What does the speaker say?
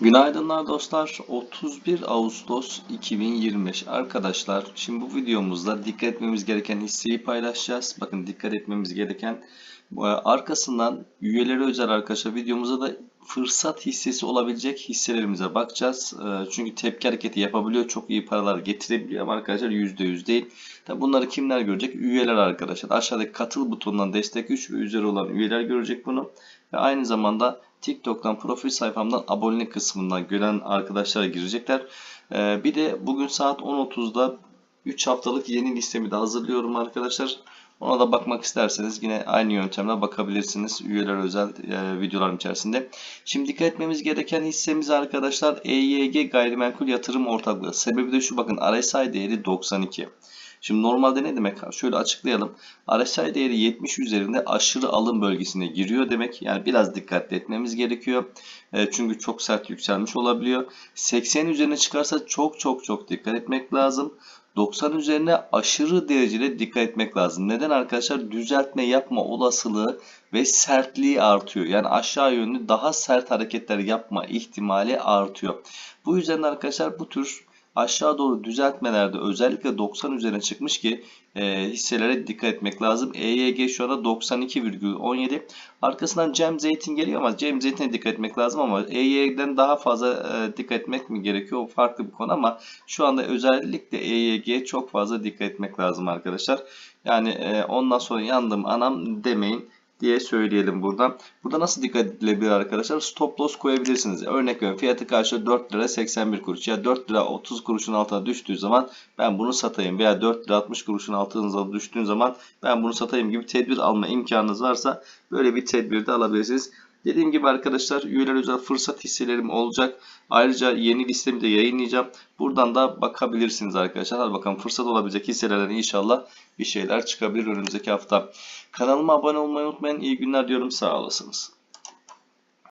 Günaydınlar dostlar. 31 Ağustos 2025. Arkadaşlar şimdi bu videomuzda dikkat etmemiz gereken hisseyi paylaşacağız. Bakın dikkat etmemiz gereken bu, arkasından üyeleri özel arkadaşlar videomuzda da fırsat hissesi olabilecek hisselerimize bakacağız. Ee, Çünkü tepki hareketi yapabiliyor. Çok iyi paralar getirebiliyor ama arkadaşlar %100 değil. Tabi bunları kimler görecek? Üyeler arkadaşlar. Aşağıdaki katıl butonundan destek 3 ve üzeri olan üyeler görecek bunu. Ve aynı zamanda TikTok'tan profil sayfamdan abonelik kısmından gören arkadaşlar girecekler. Ee, bir de bugün saat 10.30'da 3 haftalık yeni listemi de hazırlıyorum arkadaşlar. Ona da bakmak isterseniz yine aynı yöntemle bakabilirsiniz üyeler özel e, videolarım içerisinde. Şimdi dikkat etmemiz gereken hissemiz arkadaşlar EYG Gayrimenkul Yatırım Ortaklığı. Sebebi de şu bakın RSI değeri 92. Şimdi normalde ne demek? Şöyle açıklayalım. RSI değeri 70 üzerinde aşırı alım bölgesine giriyor demek. Yani biraz dikkatli etmemiz gerekiyor. E, çünkü çok sert yükselmiş olabiliyor. 80 üzerine çıkarsa çok çok çok dikkat etmek lazım. 90 üzerine aşırı derecede dikkat etmek lazım. Neden arkadaşlar? Düzeltme yapma olasılığı ve sertliği artıyor. Yani aşağı yönlü daha sert hareketler yapma ihtimali artıyor. Bu yüzden arkadaşlar bu tür aşağı doğru düzeltmelerde özellikle 90 üzerine çıkmış ki e, hisselere dikkat etmek lazım. EYG şu anda 92,17. Arkasından Cem Zeytin geliyor ama Cem Zeytin'e dikkat etmek lazım ama EYG'den daha fazla e, dikkat etmek mi gerekiyor? O farklı bir konu ama şu anda özellikle EYG'ye çok fazla dikkat etmek lazım arkadaşlar. Yani e, ondan sonra yandım anam demeyin diye söyleyelim buradan. Burada nasıl dikkat edilebilir arkadaşlar? Stop loss koyabilirsiniz. Örnek veriyorum fiyatı karşı 4 lira 81 kuruş ya 4 lira 30 kuruşun altına düştüğü zaman ben bunu satayım veya 4 lira 60 kuruşun altına düştüğü zaman ben bunu satayım gibi tedbir alma imkanınız varsa böyle bir tedbir de alabilirsiniz. Dediğim gibi arkadaşlar üyeler özel fırsat hisselerim olacak. Ayrıca yeni listemi de yayınlayacağım. Buradan da bakabilirsiniz arkadaşlar. Hadi bakalım fırsat olabilecek hisselerden inşallah bir şeyler çıkabilir önümüzdeki hafta. Kanalıma abone olmayı unutmayın. İyi günler diyorum. Sağ olasınız.